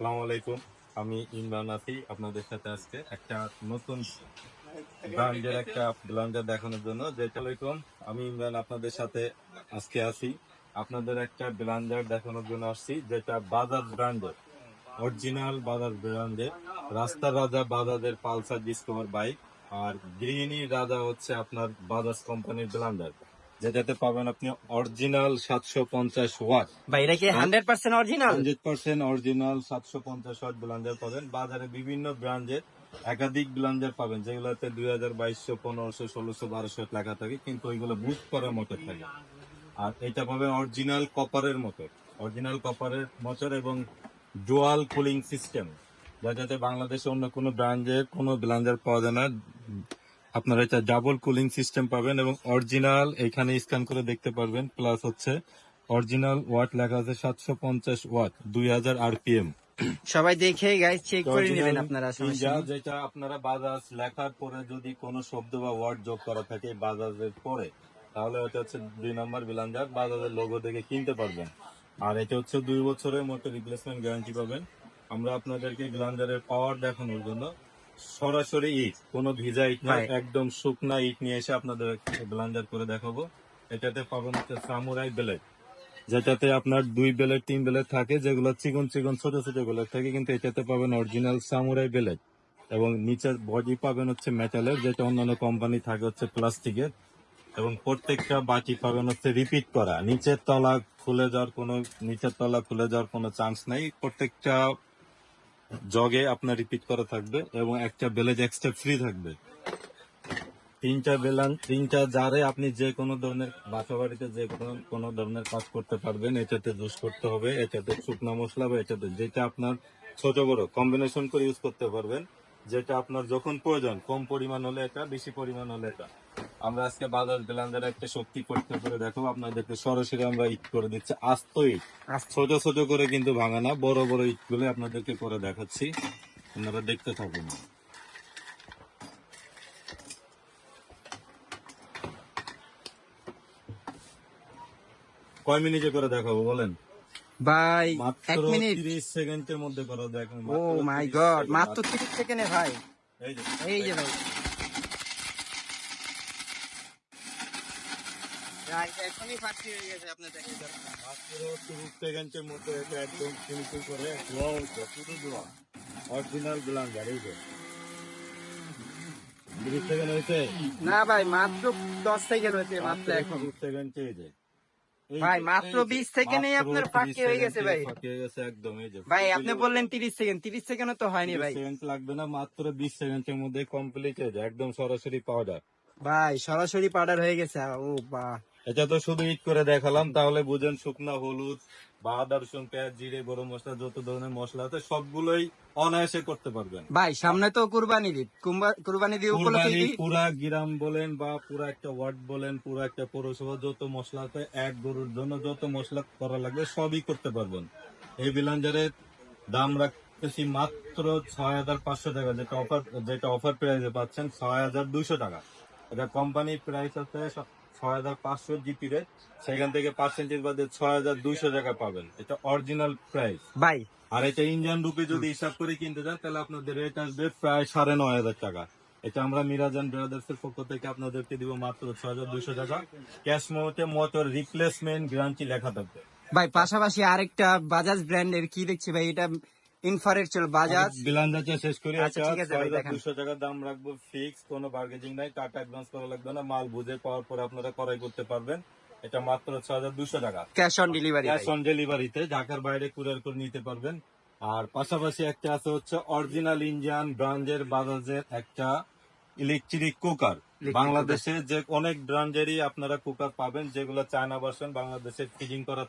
আসসালামু আলাইকুম। আমি ইমরান আছি আপনাদের সাথে আজকে একটা নতুন ব্র্যান্ডের একটা ব্লেন্ডার দেখানোর জন্য। যেটা আলাইকুম, আমি ইমরান আপনাদের সাথে আজকে আছি। আপনাদের একটা ব্লেন্ডার দেখানোর জন্য আসছি, যেটা বাজাজ ব্র্যান্ডের, অরিজিনাল বাজাজ ব্র্যান্ডের, রাস্তার রাজা বাজাজের পালসার ডিসকভার বাইক। আর গৃহিণী রাজা হচ্ছে আপনার বাজাজ কোম্পানির ব্লেন্ডার। যেটাতে পাবেন আপনি অরিজিনাল সাতশো পঞ্চাশ ওয়াট। ভাই এটা কি hundred percent original hundred percent original সাতশো পঞ্চাশ ওয়াট ব্লান্ডার পাবেন। বাজারে বিভিন্ন ব্র্যান্ডের একাধিক ব্লান্ডার পাবেন যেগুলোতে দুই হাজার বাইশশো পনেরোশো ষোলোশো বারোশো লেখা থাকে কিন্তু ওইগুলো বুস্ট করার মোটর থাকে। আর এটা পাবেন অরিজিনাল কপারের মতো। অরিজিনাল কপারের মোটর এবং ডুয়াল কুলিং সিস্টেম যা যাতে বাংলাদেশে অন্য কোনো ব্র্যান্ডের কোনো ব্লান্ডার পাওয়া যায় না। আপনারা এটা ডাবল কুলিং সিস্টেম পাবেন এবং অরিজিনাল এখানে স্ক্যান করে দেখতে পারবেন প্লাস হচ্ছে অরিজিনাল ওয়াট লেখা আছে সাতশো পঞ্চাশ ওয়াট দুই হাজার আরপিএম সবাই দেখে গাইজ চেক করে নেবেন আপনারা নেই। যেটা আপনারা বাজাজ লেখার পরে যদি কোনো শব্দ বা ওয়ার্ড যোগ করা থাকে বাজাজের পরে তাহলে এটা হচ্ছে দুই নম্বর বিলান্ডার বাজাজের লোগো দেখে কিনতে পারবেন। আর এটা হচ্ছে দুই বছরের মতো রিপ্লেসমেন্ট গ্যারান্টি পাবেন। আমরা আপনাদেরকে গ্লান্ডারের পাওয়ার দেখানোর জন্য সরাসরি ইট কোনো ভিজা ইট না একদম শুকনা ইট নিয়ে এসে আপনাদের ব্লান্ডার করে দেখাবো। এটাতে পাবেন হচ্ছে সামুরাই বেলেট যেটাতে আপনার দুই বেলেট তিন বেলেট থাকে যেগুলো চিকন চিকন ছোট ছোট বেলেট থাকে কিন্তু এটাতে পাবেন অরিজিনাল সামুরাই বেলেট এবং নিচের বডি পাবেন হচ্ছে মেটালের যেটা অন্যান্য কোম্পানি থাকে হচ্ছে প্লাস্টিকের। এবং প্রত্যেকটা বাটি পাবেন হচ্ছে রিপিট করা। নিচের তলা খুলে যাওয়ার কোনো নিচের তলা খুলে যাওয়ার কোনো চান্স নাই। প্রত্যেকটা জগে আপনার রিপিট করা থাকবে এবং একটা বেলেজ এক্সট্রা ফ্রি থাকবে। তিনটা বেলান তিনটা জারে আপনি যে কোনো ধরনের বাসা বাড়িতে যে কোনো ধরনের কাজ করতে পারবেন। এটাতে জুস করতে হবে, এটাতে শুকনো মশলা বা এটাতে যেটা আপনার ছোট বড় কম্বিনেশন করে ইউজ করতে পারবেন, যেটা আপনার যখন প্রয়োজন, কম পরিমাণ হলে এটা, বেশি পরিমাণ হলে এটা। আমরা আজকে বাজার ব্লেন্ডারে একটা শক্তি পরীক্ষা করে দেখো আপনাদেরকে সরাসরি আমরা ইট করে দিচ্ছি। আস্ত ইট ছোট ছোট করে কিন্তু ভাঙা না। বড় বড় ইটগুলো আপনাদেরকে করে দেখাচ্ছি। আপনারা দেখতে থাকুন। কয় মিনিটে করে দেখাবো বলেন? ভাই মাত্র এক মিনিট। তিরিশ সেকেন্ডের মধ্যে করে দেখো ও মাই গড মাত্র তিরিশ সেকেন্ডে ভাই। এই যে এই যে। ভাই। এখনই ফাঁকি হয়ে গেছে আপনার দেখে তিরিশ সেকেন্ডের মধ্যে এটা একদম ফিনিশিং করে। ওয়াও পুরো দোয়া অরিজিনাল ব্লান্ডার এই সেকেন্ড না ভাই মাত্র দশ সেকেন্ড হয়েছে মাত্র এখন। তিরিশ সেকেন্ড এই ভাই, মাত্র এই যে, 20 সেকেন্ডেই মাত্র আপনার ফাঁকি হয়ে গেছে সেকেন্ডে ভাই। হয়ে গেছে একদম এই যে। ভাই আপনি বললেন তিরিশ সেকেন্ড তিরিশ সেকেন্ডও তো হয়নি ভাই। সেকেন্ড লাগবে না মাত্র বিশ সেকেন্ডের মধ্যে কমপ্লিট হয়ে যায় একদম সরাসরি পাউডার ভাই সরাসরি পাউডার হয়ে গেছে ও বা। এটা তো শুধু ইট করে দেখালাম তাহলে বুঝেন শুকনা হলুদ বা আদা রসুন পেঁয়াজ জিরে গরম মশলা যত ধরনের মশলা আছে সবগুলোই অনায়াসে করতে পারবেন। ভাই সামনে তো কুরবানি ঈদ। কুরবানি দিয়ে উপলক্ষে পুরা গ্রাম বলেন বা পুরা একটা ওয়ার্ড বলেন পুরা একটা পৌরসভা যত মশলা আছে এক গরুর জন্য যত মশলা করা লাগবে সবই করতে পারবেন। এই বিলাঞ্জারের দাম রাখতেছি মাত্র ছয় হাজার পাঁচশো টাকা যেটা অফার যেটা অফার প্রাইসে পাচ্ছেন ছয় হাজার দুইশো টাকা। এটা কোম্পানির প্রাইস আছে ছয় হাজার পাঁচশো জিপি রেট সেখান থেকে পার্সেন্টেজ বাদে ছয় হাজার দুইশো টাকা পাবেন। এটা অরিজিনাল প্রাইস ভাই আর এটা রুপি যদি হিসাব করে কিনতে তাহলে আপনাদের রেট আসবে প্রায় সাড়ে নয় হাজার টাকা। এটা আমরা মিরাজান ব্রাদার্স এর পক্ষ থেকে আপনাদেরকে দিব মাত্র ছয় হাজার দুইশো টাকা। ক্যাশ মোটর রিপ্লেসমেন্ট গ্যারান্টি লেখা থাকবে। ভাই পাশাপাশি আরেকটা বাজাজ ব্র্যান্ডের কি দেখছি ভাই? এটা ইনফারেট বাজাজ। শেষ করি আচ্ছা, ঠিক আছে ভাই, দেখান। দুশো টাকা দাম রাখব ফিক্স কোনো নাই টাকা অ্যাডভান্স করা লাগবে না মাল বুঝে পাওয়ার পরে আপনারা ক্রয় করতে পারবেন। এটা মাত্র ছয় হাজার দুশো টাকা। Cash on delivery cash on ডেলিভারিতে ঢাকার বাইরে কুরিয়ার করে নিতে পারবেন। আর পাশাপাশি একটা আছে হচ্ছে অরিজিনাল ইন্ডিয়ান ব্র্যান্ডের বাজাজের একটা ইলেকট্রিক কুকার বাংলাদেশে যে অনেক ব্র্যান্ডেরই আপনারা কুকার পাবেন যেগুলো চায়না ভার্সন বাংলাদেশে ফিটিং করা